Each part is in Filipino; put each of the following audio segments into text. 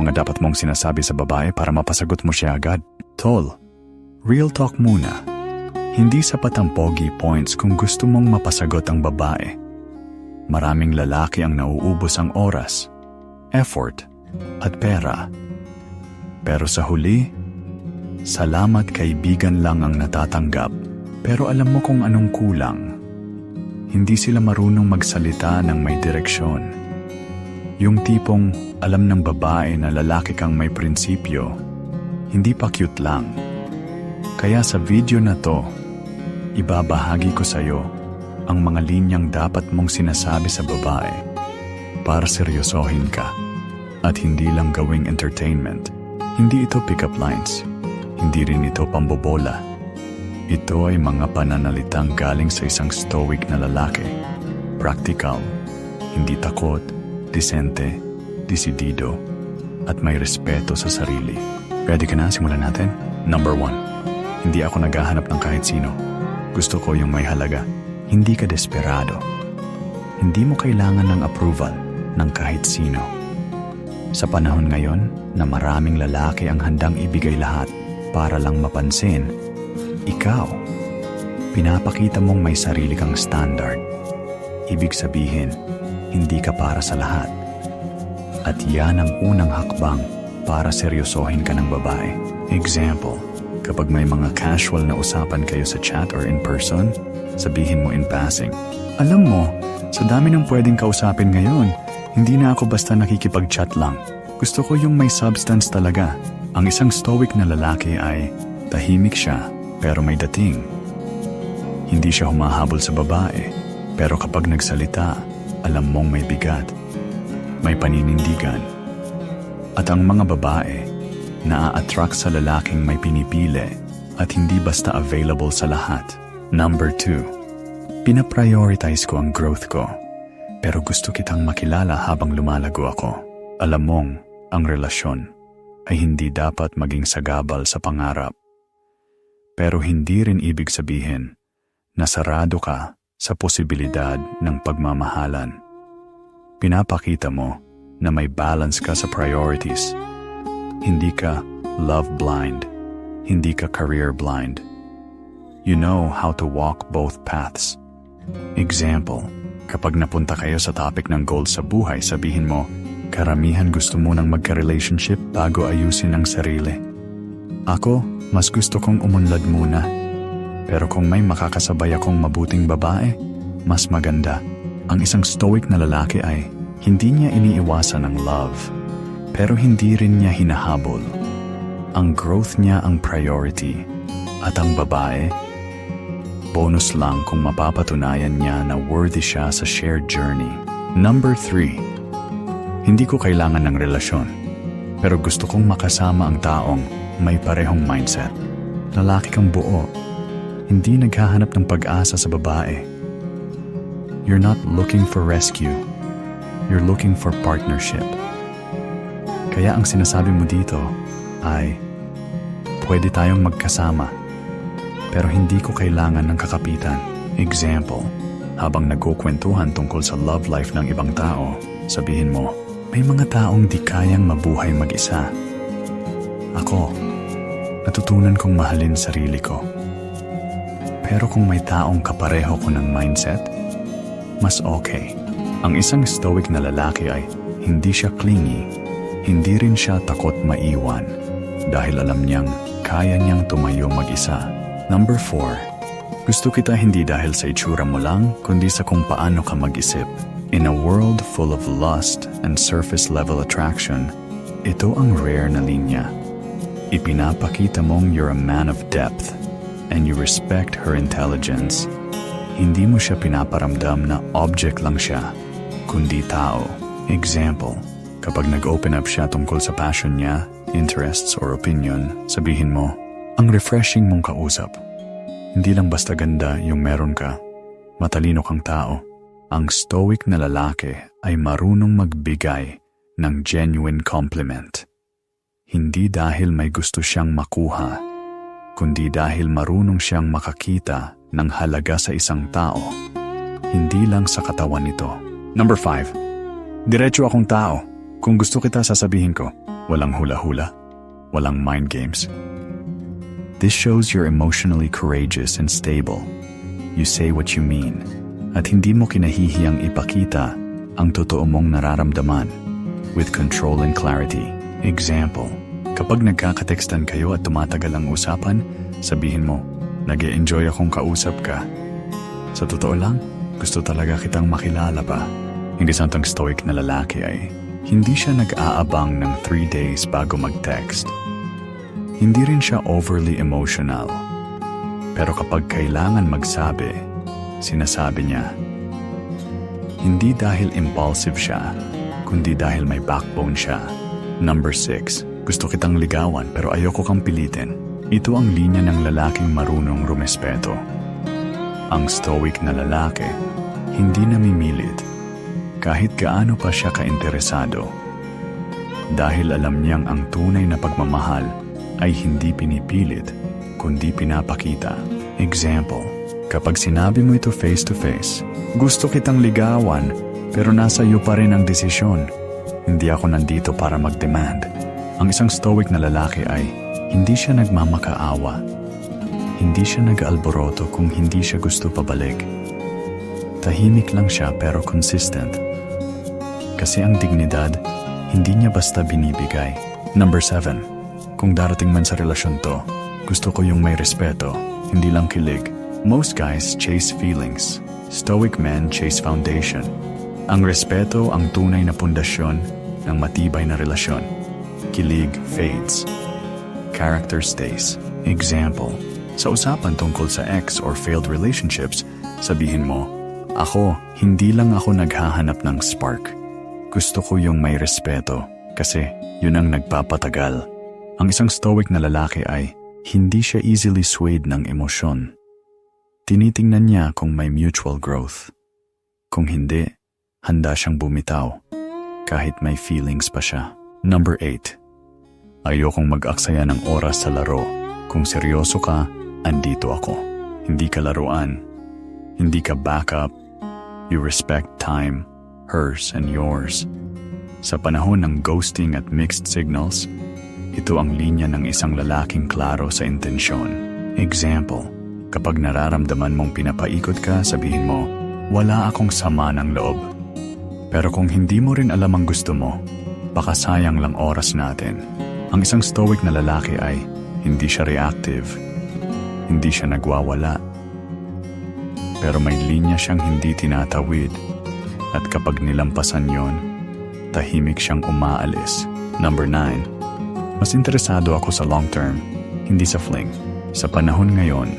mga dapat mong sinasabi sa babae para mapasagot mo siya agad. Tol, real talk muna. Hindi sapat ang pogi points kung gusto mong mapasagot ang babae. Maraming lalaki ang nauubos ang oras, effort, at pera. Pero sa huli, salamat kaibigan lang ang natatanggap. Pero alam mo kung anong kulang. Hindi sila marunong magsalita ng may direksyon. Yung tipong alam ng babae na lalaki kang may prinsipyo, hindi pa cute lang. Kaya sa video na to, ibabahagi ko sa'yo ang mga linyang dapat mong sinasabi sa babae para seryosohin ka at hindi lang gawing entertainment. Hindi ito pick-up lines. Hindi rin ito pambobola. Ito ay mga pananalitang galing sa isang stoic na lalaki. Practical, hindi takot, disente, desidido, at may respeto sa sarili. Ready ka na? Simulan natin? Number one, hindi ako naghahanap ng kahit sino. Gusto ko yung may halaga. Hindi ka desperado. Hindi mo kailangan ng approval ng kahit sino. Sa panahon ngayon na maraming lalaki ang handang ibigay lahat para lang mapansin, ikaw, pinapakita mong may sarili kang standard. Ibig sabihin, hindi ka para sa lahat. At yan ang unang hakbang para seryosohin ka ng babae. Example, kapag may mga casual na usapan kayo sa chat or in person, sabihin mo in passing, Alam mo, sa dami ng pwedeng kausapin ngayon, hindi na ako basta nakikipag-chat lang. Gusto ko yung may substance talaga. Ang isang stoic na lalaki ay tahimik siya pero may dating. Hindi siya humahabol sa babae pero kapag nagsalita, alam mong may bigat. May paninindigan. At ang mga babae, naa-attract sa lalaking may pinipili at hindi basta available sa lahat. Number two, pinaprioritize ko ang growth ko. Pero gusto kitang makilala habang lumalago ako. Alam mong ang relasyon ay hindi dapat maging sagabal sa pangarap. Pero hindi rin ibig sabihin na sarado ka sa posibilidad ng pagmamahalan. Pinapakita mo na may balance ka sa priorities. Hindi ka love blind. Hindi ka career blind. You know how to walk both paths. Example, kapag napunta kayo sa topic ng goals sa buhay, sabihin mo, karamihan gusto mo nang magka-relationship bago ayusin ang sarili. Ako, mas gusto kong umunlad muna. Pero kung may makakasabay akong mabuting babae, mas maganda. Ang isang stoic na lalaki ay hindi niya iniiwasan ang love, pero hindi rin niya hinahabol. Ang growth niya ang priority, at ang babae, bonus lang kung mapapatunayan niya na worthy siya sa shared journey. Number 3. Hindi ko kailangan ng relasyon, pero gusto kong makasama ang taong may parehong mindset. Lalaki kang buo, hindi naghahanap ng pag-asa sa babae. You're not looking for rescue. You're looking for partnership. Kaya ang sinasabi mo dito ay, pwede tayong magkasama, pero hindi ko kailangan ng kakapitan. Example, habang nagkukwentuhan tungkol sa love life ng ibang tao, sabihin mo, may mga taong di kayang mabuhay mag-isa. Ako, natutunan kong mahalin sarili ko. Pero kung may taong kapareho ko ng mindset, mas okay. Ang isang stoic na lalaki ay hindi siya clingy, hindi rin siya takot maiwan dahil alam niyang kaya niyang tumayo mag-isa. Number 4. Gusto kita hindi dahil sa itsura mo lang, kundi sa kung paano ka mag-isip. In a world full of lust and surface-level attraction, ito ang rare na linya. Ipinapakita mong you're a man of depth and you respect her intelligence. Hindi mo siya pinaparamdam na object lang siya, kundi tao. Example, kapag nag-open up siya tungkol sa passion niya, interests or opinion, sabihin mo, ang refreshing mong kausap. Hindi lang basta ganda yung meron ka, matalino kang tao. Ang stoic na lalaki ay marunong magbigay ng genuine compliment. Hindi dahil may gusto siyang makuha, kundi dahil marunong siyang makakita ng halaga sa isang tao. Hindi lang sa katawan nito. Number 5. Diretso akong tao. Kung gusto kita sasabihin ko, Walang hula-hula. Walang mind games. This shows you're emotionally courageous and stable. You say what you mean. At hindi mo kinahihiyang ipakita ang totoo mong nararamdaman with control and clarity. Example, kapag nagkakatextan kayo at tumatagal ang usapan, sabihin mo, nag enjoy akong kausap ka. Sa totoo lang, gusto talaga kitang makilala pa. Hindi santang stoic na lalaki ay hindi siya nag-aabang ng 3 days bago mag-text. Hindi rin siya overly emotional. Pero kapag kailangan magsabi, sinasabi niya. Hindi dahil impulsive siya, kundi dahil may backbone siya. Number 6. Gusto kitang ligawan pero ayoko kang pilitin. Ito ang linya ng lalaking marunong rumespeto. Ang stoic na lalaki, hindi namimilit. Kahit gaano pa siya kainteresado. Dahil alam niyang ang tunay na pagmamahal ay hindi pinipilit, kundi pinapakita. Example, kapag sinabi mo ito face to face, gusto kitang ligawan pero nasa iyo pa rin ang desisyon. Hindi ako nandito para mag-demand. Ang isang stoic na lalaki ay hindi siya nagmamakaawa. Hindi siya nag-alboroto kung hindi siya gusto pabalik. Tahimik lang siya pero consistent. Kasi ang dignidad, hindi niya basta binibigay. Number 7. Kung darating man sa relasyon to, gusto ko yung may respeto, hindi lang kilig. Most guys chase feelings. Stoic men chase foundation. Ang respeto ang tunay na pundasyon ng matibay na relasyon. Kilig fades. Character stays. Example, sa usapan tungkol sa ex or failed relationships, sabihin mo, Ako, hindi lang ako naghahanap ng spark. Gusto ko yung may respeto kasi yun ang nagpapatagal. Ang isang stoic na lalaki ay hindi siya easily swayed ng emosyon. Tinitingnan niya kung may mutual growth. Kung hindi, handa siyang bumitaw kahit may feelings pa siya. Number 8. Ayokong mag-aksaya ng oras sa laro. Kung seryoso ka, andito ako. Hindi ka laruan. Hindi ka backup. You respect time, hers and yours. Sa panahon ng ghosting at mixed signals, ito ang linya ng isang lalaking klaro sa intensyon. Example, kapag nararamdaman mong pinapaikot ka, sabihin mo, wala akong sama ng loob. Pero kung hindi mo rin alam ang gusto mo, baka sayang lang oras natin. Ang isang stoic na lalaki ay hindi siya reactive. Hindi siya nagwawala. Pero may linya siyang hindi tinatawid. At kapag nilampasan yon, tahimik siyang umaalis. Number 9. Mas interesado ako sa long term, hindi sa fling. Sa panahon ngayon,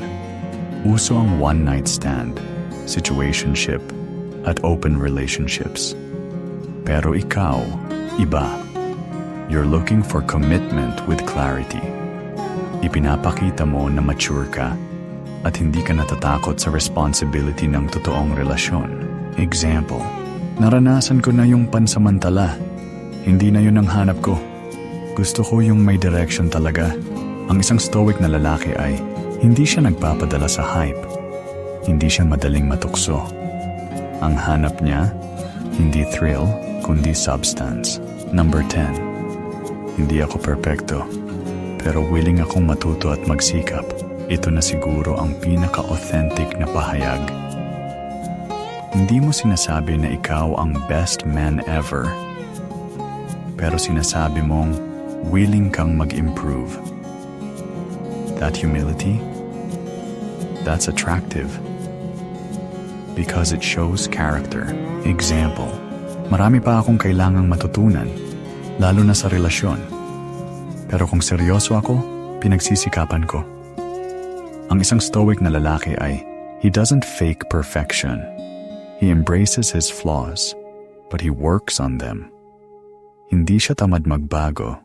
uso ang one-night stand, situationship, at open relationships. Pero ikaw, iba. You're looking for commitment with clarity. Ipinapakita mo na mature ka at hindi ka natatakot sa responsibility ng totoong relasyon. Example, naranasan ko na yung pansamantala. Hindi na yun ang hanap ko. Gusto ko yung may direction talaga. Ang isang stoic na lalaki ay hindi siya nagpapadala sa hype. Hindi siya madaling matukso. Ang hanap niya, hindi thrill, kundi substance. Number 10. Hindi ako perpekto, pero willing akong matuto at magsikap. Ito na siguro ang pinaka-authentic na pahayag. Hindi mo sinasabi na ikaw ang best man ever, pero sinasabi mong willing kang mag-improve. That humility, that's attractive because it shows character. Example, marami pa akong kailangang matutunan, lalo na sa relasyon. Pero kung seryoso ako, pinagsisikapan ko. Ang isang stoic na lalaki ay, he doesn't fake perfection. He embraces his flaws, but he works on them. Hindi siya tamad magbago,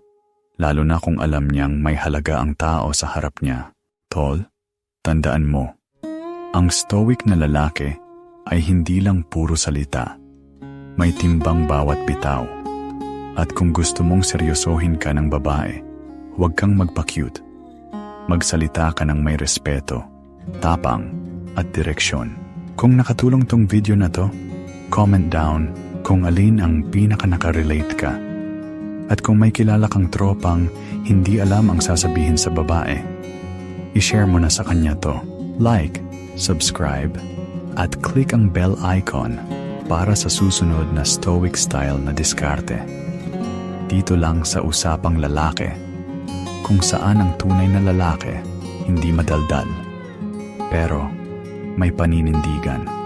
lalo na kung alam niyang may halaga ang tao sa harap niya. Tol, tandaan mo, ang stoic na lalaki ay hindi lang puro salita. May timbang bawat bitaw. At kung gusto mong seryosohin ka ng babae, huwag kang magpa-cute. Magsalita ka ng may respeto, tapang, at direksyon. Kung nakatulong tong video na to, comment down kung alin ang pinaka nakarelate ka. At kung may kilala kang tropang hindi alam ang sasabihin sa babae, i-share mo na sa kanya to. Like, subscribe, at click ang bell icon para sa susunod na stoic style na diskarte dito lang sa usapang lalaki, kung saan ang tunay na lalaki hindi madaldal, pero may paninindigan.